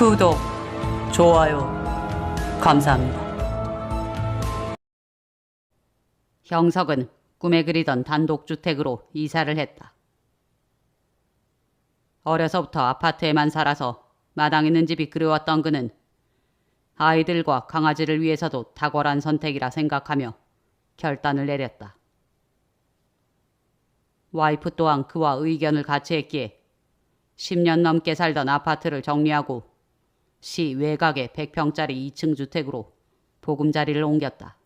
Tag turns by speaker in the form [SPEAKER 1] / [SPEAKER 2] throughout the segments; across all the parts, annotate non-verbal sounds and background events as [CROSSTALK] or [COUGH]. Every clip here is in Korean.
[SPEAKER 1] 구독, 좋아요, 감사합니다. 형석은 꿈에 그리던 단독주택으로 이사를 했다. 어려서부터 아파트에만 살아서 마당 있는 집이 그리웠던 그는 아이들과 강아지를 위해서도 탁월한 선택이라 생각하며 결단을 내렸다. 와이프 또한 그와 의견을 같이 했기에 10년 넘게 살던 아파트를 정리하고 시 외곽의 100평짜리 2층 주택으로 보금자리를 옮겼다.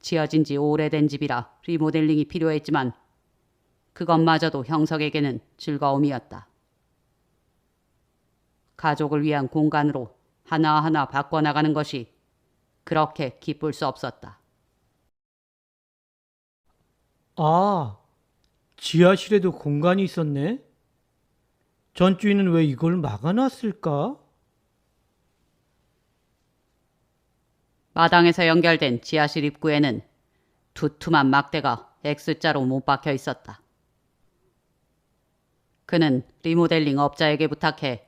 [SPEAKER 1] 지어진 지 오래된 집이라 리모델링이 필요했지만 그것마저도 형석에게는 즐거움이었다. 가족을 위한 공간으로 하나하나 바꿔나가는 것이 그렇게 기쁠 수 없었다.
[SPEAKER 2] 아, 지하실에도 공간이 있었네? 전주인은 왜 이걸 막아놨을까?
[SPEAKER 1] 마당에서 연결된 지하실 입구에는 두툼한 막대가 X자로 못 박혀 있었다. 그는 리모델링 업자에게 부탁해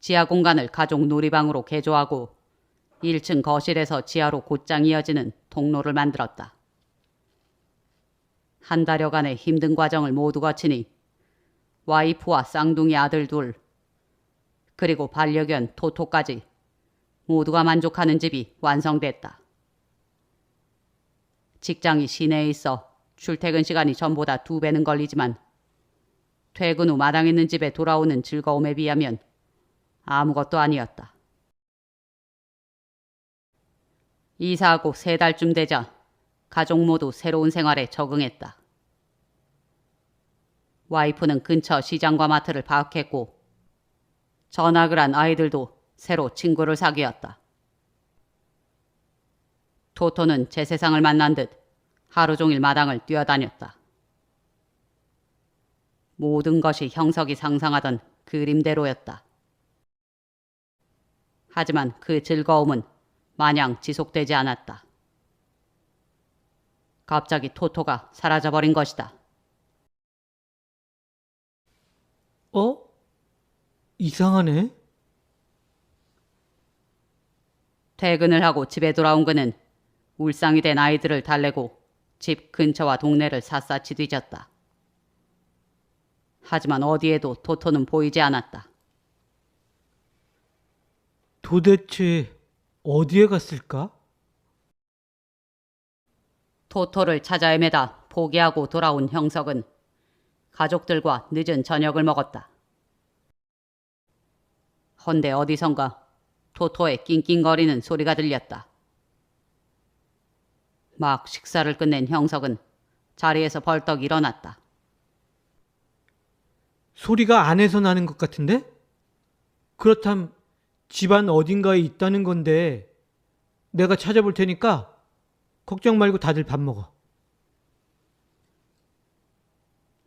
[SPEAKER 1] 지하 공간을 가족 놀이방으로 개조하고 1층 거실에서 지하로 곧장 이어지는 통로를 만들었다. 한 달여간의 힘든 과정을 모두 거치니 와이프와 쌍둥이 아들 둘, 그리고 반려견 토토까지 모두가 만족하는 집이 완성됐다. 직장이 시내에 있어 출퇴근 시간이 전보다 두 배는 걸리지만 퇴근 후 마당 있는 집에 돌아오는 즐거움에 비하면 아무것도 아니었다. 이사하고 세 달쯤 되자 가족 모두 새로운 생활에 적응했다. 와이프는 근처 시장과 마트를 파악했고 전학을 한 아이들도 새로 친구를 사귀었다. 토토는 제 세상을 만난 듯 하루 종일 마당을 뛰어다녔다. 모든 것이 형석이 상상하던 그림대로였다. 하지만 그 즐거움은 마냥 지속되지 않았다. 갑자기 토토가 사라져버린 것이다.
[SPEAKER 2] 어? 이상하네?
[SPEAKER 1] 퇴근을 하고 집에 돌아온 그는 울상이 된 아이들을 달래고 집 근처와 동네를 샅샅이 뒤졌다. 하지만 어디에도 토토는 보이지 않았다.
[SPEAKER 2] 도대체 어디에 갔을까?
[SPEAKER 1] 토토를 찾아 헤매다 포기하고 돌아온 형석은 가족들과 늦은 저녁을 먹었다. 헌데 어디선가 토토의 낑낑거리는 소리가 들렸다. 막 식사를 끝낸 형석은 자리에서 벌떡 일어났다.
[SPEAKER 2] 소리가 안에서 나는 것 같은데? 그렇담 집안 어딘가에 있다는 건데 내가 찾아볼 테니까 걱정 말고 다들 밥 먹어.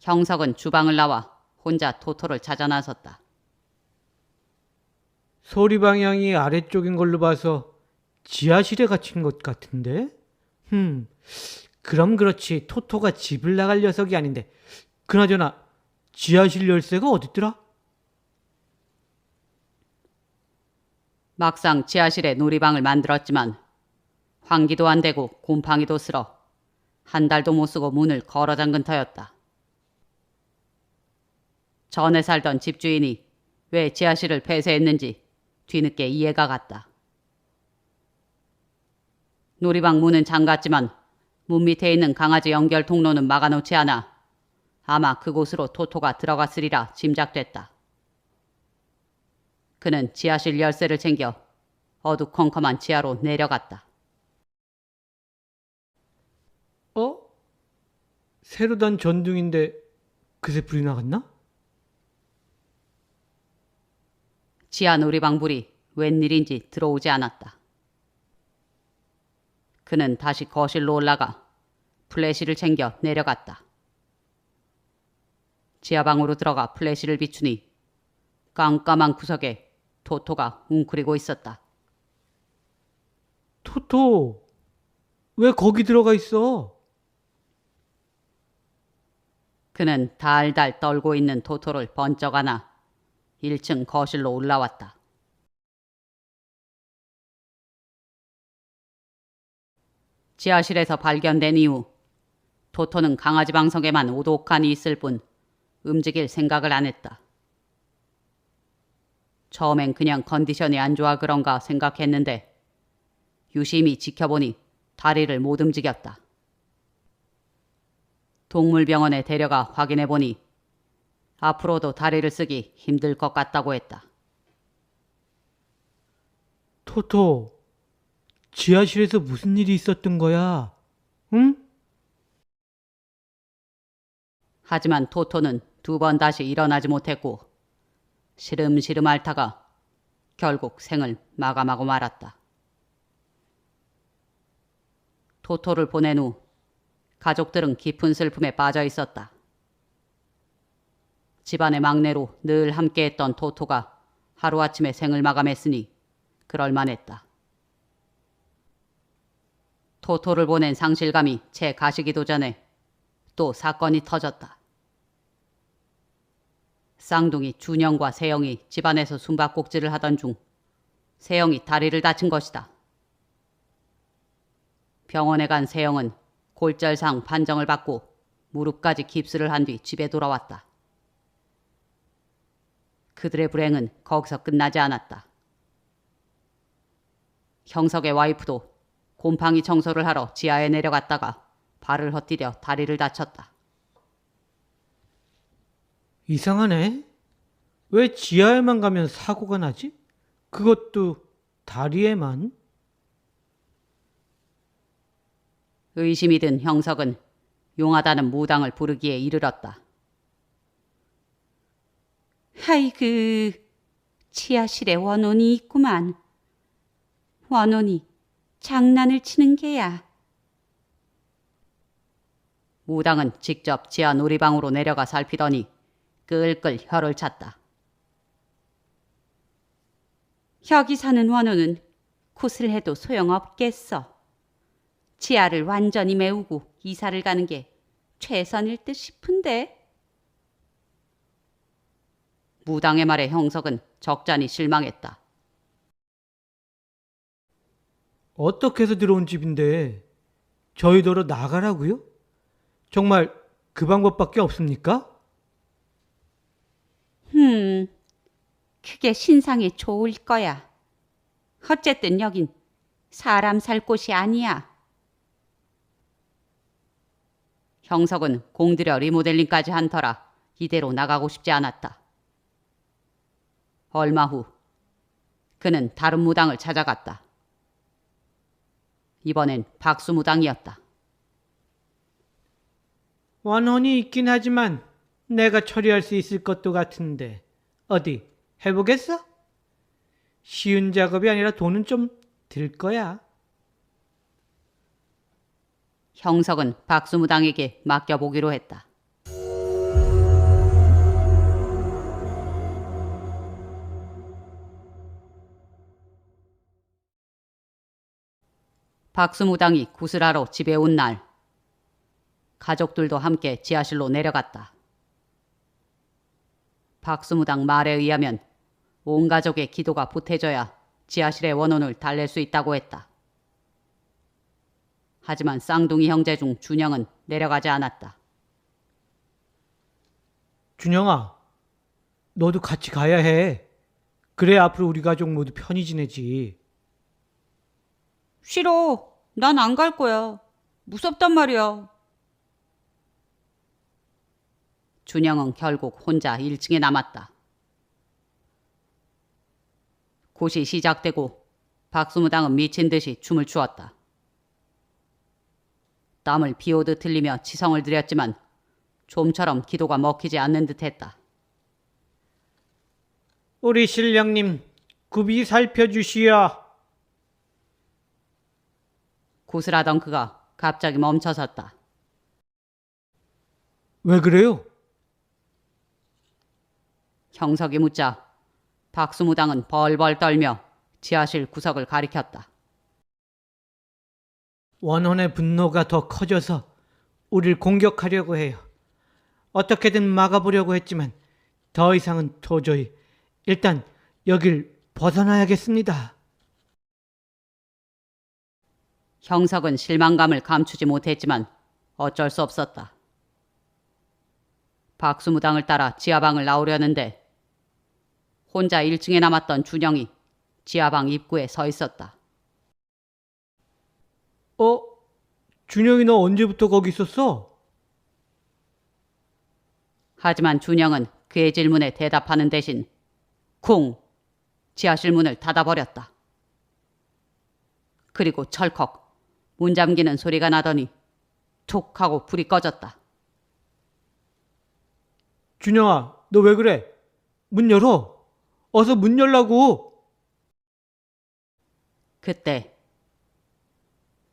[SPEAKER 1] 형석은 주방을 나와 혼자 토토를 찾아 나섰다.
[SPEAKER 2] 소리 방향이 아래쪽인 걸로 봐서 지하실에 갇힌 것 같은데? 흠, 그럼 그렇지. 토토가 집을 나갈 녀석이 아닌데. 그나저나 지하실 열쇠가 어딨더라?
[SPEAKER 1] 막상 지하실에 놀이방을 만들었지만 환기도 안 되고 곰팡이도 쓸어 한 달도 못 쓰고 문을 걸어 잠근 터였다. 전에 살던 집주인이 왜 지하실을 폐쇄했는지 뒤늦게 이해가 갔다. 놀이방 문은 잠갔지만 문 밑에 있는 강아지 연결 통로는 막아놓지 않아 아마 그곳으로 토토가 들어갔으리라 짐작됐다. 그는 지하실 열쇠를 챙겨 어두컴컴한 지하로 내려갔다.
[SPEAKER 2] 어? 새로 단 전등인데 그새 불이 나갔나?
[SPEAKER 1] 지하 놀이방 불이 웬일인지 들어오지 않았다. 그는 다시 거실로 올라가 플래시를 챙겨 내려갔다. 지하방으로 들어가 플래시를 비추니 깜깜한 구석에 토토가 웅크리고 있었다.
[SPEAKER 2] 토토, 왜 거기 들어가 있어?
[SPEAKER 1] 그는 달달 떨고 있는 토토를 번쩍 안아 1층 거실로 올라왔다. 지하실에서 발견된 이후 토토는 강아지 방석에만 오독하니 있을 뿐 움직일 생각을 안 했다. 처음엔 그냥 컨디션이 안 좋아 그런가 생각했는데 유심히 지켜보니 다리를 못 움직였다. 동물병원에 데려가 확인해보니 앞으로도 다리를 쓰기 힘들 것 같다고 했다.
[SPEAKER 2] 토토, 지하실에서 무슨 일이 있었던 거야? 응?
[SPEAKER 1] 하지만 토토는 두 번 다시 일어나지 못했고 시름시름 앓다가 결국 생을 마감하고 말았다. 토토를 보낸 후 가족들은 깊은 슬픔에 빠져 있었다. 집안의 막내로 늘 함께했던 토토가 하루아침에 생을 마감했으니 그럴만했다. 토토를 보낸 상실감이 채 가시기도 전에 또 사건이 터졌다. 쌍둥이 준영과 세영이 집안에서 숨바꼭질을 하던 중 세영이 다리를 다친 것이다. 병원에 간 세영은 골절상 판정을 받고 무릎까지 깁스를 한 뒤 집에 돌아왔다. 그들의 불행은 거기서 끝나지 않았다. 형석의 와이프도 곰팡이 청소를 하러 지하에 내려갔다가 발을 헛디뎌 다리를 다쳤다.
[SPEAKER 2] 이상하네. 왜 지하에만 가면 사고가 나지? 그것도 다리에만?
[SPEAKER 1] 의심이 든 형석은 용하다는 무당을 부르기에 이르렀다. 하이그 지하실에 원혼이 있구만. 원혼이 장난을 치는 게야. 무당은 직접 지하 놀이방으로 내려가 살피더니 끌끌 혀를 찼다. 여기 사는 원혼은 굿을 해도 소용없겠어. 지하를 완전히 메우고 이사를 가는 게 최선일 듯 싶은데. 무당의 말에 형석은 적잖이 실망했다.
[SPEAKER 2] 어떻게 해서 들어온 집인데 저희더러 나가라고요? 정말 그 방법밖에 없습니까?
[SPEAKER 1] 음, 그게 신상에 좋을 거야. 어쨌든 여긴 사람 살 곳이 아니야. 형석은 공들여 리모델링까지 한 터라 이대로 나가고 싶지 않았다. 얼마 후 그는 다른 무당을 찾아갔다. 이번엔 박수 무당이었다.
[SPEAKER 2] 원혼이 있긴 하지만 내가 처리할 수 있을 것도 같은데 어디 해보겠어? 쉬운 작업이 아니라 돈은 좀 들 거야.
[SPEAKER 1] 형석은 박수 무당에게 맡겨보기로 했다. 박수무당이 구슬하러 집에 온 날, 가족들도 함께 지하실로 내려갔다. 박수무당 말에 의하면 온 가족의 기도가 보태져야 지하실의 원혼을 달랠 수 있다고 했다. 하지만 쌍둥이 형제 중 준영은 내려가지 않았다.
[SPEAKER 2] 준영아, 너도 같이 가야 해. 그래 앞으로 우리 가족 모두 편히 지내지.
[SPEAKER 1] 싫어. 난 안 갈 거야. 무섭단 말이야. 준영은 결국 혼자 1층에 남았다. 굿이 시작되고 박수무당은 미친 듯이 춤을 추었다. 땀을 비오듯 흘리며 치성을 들였지만 좀처럼 기도가 먹히지 않는 듯했다.
[SPEAKER 2] 우리 신령님, 굽이 살펴주시오.
[SPEAKER 1] 굿을 하던 그가 갑자기 멈춰섰다.
[SPEAKER 2] 왜 그래요?
[SPEAKER 1] 형석이 묻자 박수무당은 벌벌 떨며 지하실 구석을 가리켰다.
[SPEAKER 2] 원혼의 분노가 더 커져서 우리를 공격하려고 해요. 어떻게든 막아보려고 했지만 더 이상은 도저히 일단 여길 벗어나야겠습니다.
[SPEAKER 1] 형석은 실망감을 감추지 못했지만 어쩔 수 없었다. 박수무당을 따라 지하방을 나오려는데 혼자 1층에 남았던 준영이 지하방 입구에 서 있었다.
[SPEAKER 2] 어? 준영이 너 언제부터 거기 있었어?
[SPEAKER 1] 하지만 준영은 그의 질문에 대답하는 대신 쿵 지하실 문을 닫아버렸다. 그리고 철컥 문 잠기는 소리가 나더니 툭 하고 불이 꺼졌다.
[SPEAKER 2] 준영아, 너 왜 그래? 문 열어. 어서 문 열라고.
[SPEAKER 1] 그때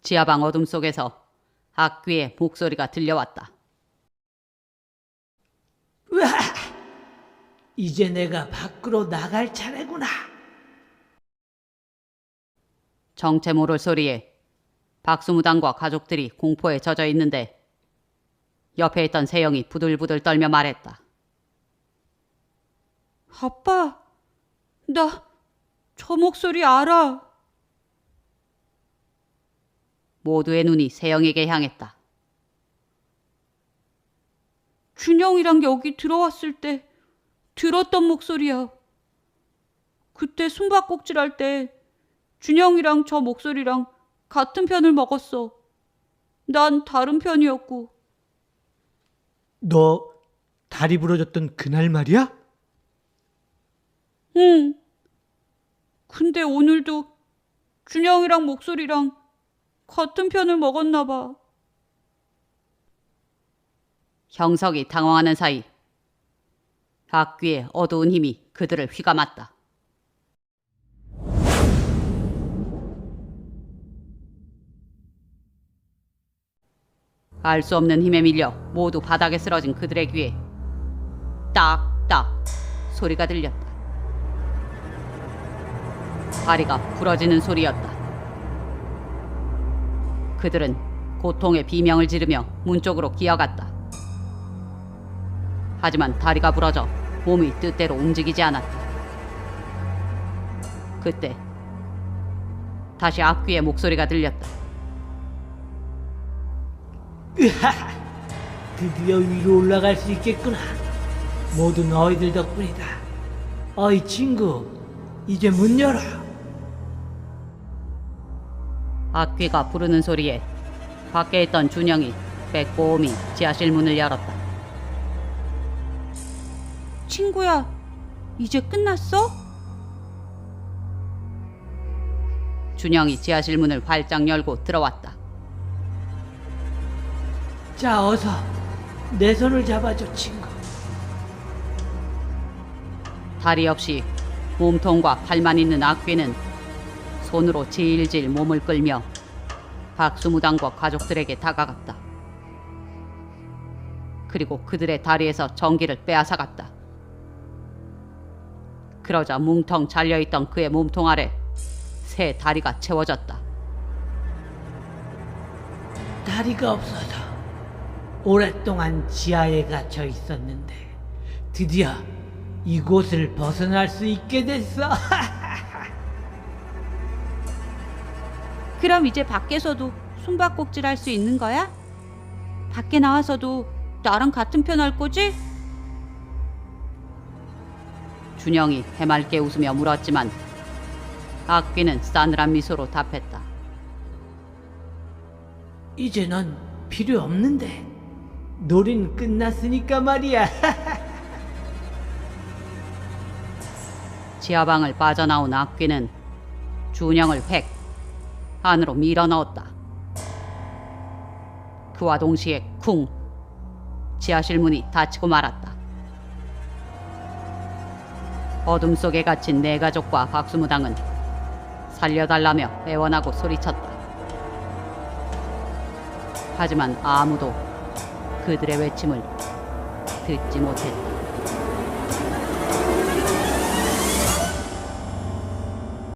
[SPEAKER 1] 지하방 어둠 속에서 악귀의 목소리가 들려왔다.
[SPEAKER 2] 이제 내가 밖으로 나갈 차례구나.
[SPEAKER 1] 정체 모를 소리에 박수무당과 가족들이 공포에 젖어 있는데 옆에 있던 세영이 부들부들 떨며 말했다. 아빠, 나 저 목소리 알아. 모두의 눈이 세영에게 향했다. 준영이랑 여기 들어왔을 때 들었던 목소리야. 그때 숨바꼭질 할 때 준영이랑 저 목소리랑 같은 편을 먹었어. 난 다른 편이었고.
[SPEAKER 2] 너 다리 부러졌던 그날 말이야?
[SPEAKER 1] 응. 근데 오늘도 준영이랑 목소리랑 같은 편을 먹었나 봐. 형석이 당황하는 사이 악귀의 어두운 힘이 그들을 휘감았다. 알 수 없는 힘에 밀려 모두 바닥에 쓰러진 그들의 귀에 딱딱 소리가 들렸다. 다리가 부러지는 소리였다. 그들은 고통의 비명을 지르며 문 쪽으로 기어갔다. 하지만 다리가 부러져 몸이 뜻대로 움직이지 않았다. 그때 다시 악귀의 목소리가 들렸다.
[SPEAKER 2] 드디어 위로 올라갈 수 있겠구나. 모두 너희들 덕분이다. 어이 친구, 이제 문 열어.
[SPEAKER 1] 악귀가 부르는 소리에 밖에 있던 준영이 빼꼼히 지하실 문을 열었다. 친구야, 이제 끝났어? 준영이 지하실 문을 활짝 열고 들어왔다.
[SPEAKER 2] 자, 어서 내 손을 잡아줘, 친구.
[SPEAKER 1] 다리 없이 몸통과 팔만 있는 악귀는 손으로 질질 몸을 끌며 박수무당과 가족들에게 다가갔다. 그리고 그들의 다리에서 전기를 빼앗아갔다. 그러자 뭉텅 잘려있던 그의 몸통 아래 새 다리가 채워졌다.
[SPEAKER 2] 다리가 없어서 오랫동안 지하에 갇혀 있었는데 드디어 이곳을 벗어날 수 있게 됐어. [LAUGHS]
[SPEAKER 1] 그럼 이제 밖에서도 숨바꼭질 할 수 있는 거야? 밖에 나와서도 나랑 같은 편 할 거지? 준영이 해맑게 웃으며 물었지만 악귀는 싸늘한 미소로 답했다.
[SPEAKER 2] 이제 넌 필요 없는데 놀이는 끝났으니까 말이야.
[SPEAKER 1] 지하방을 빠져나온 악귀는 준영을 획 안으로 밀어넣었다. 그와 동시에 쿵 지하실 문이 닫히고 말았다. 어둠 속에 갇힌 내 가족과 박수무당은 살려달라며 애원하고 소리쳤다. 하지만 아무도 그들의 외침을 듣지 못했다.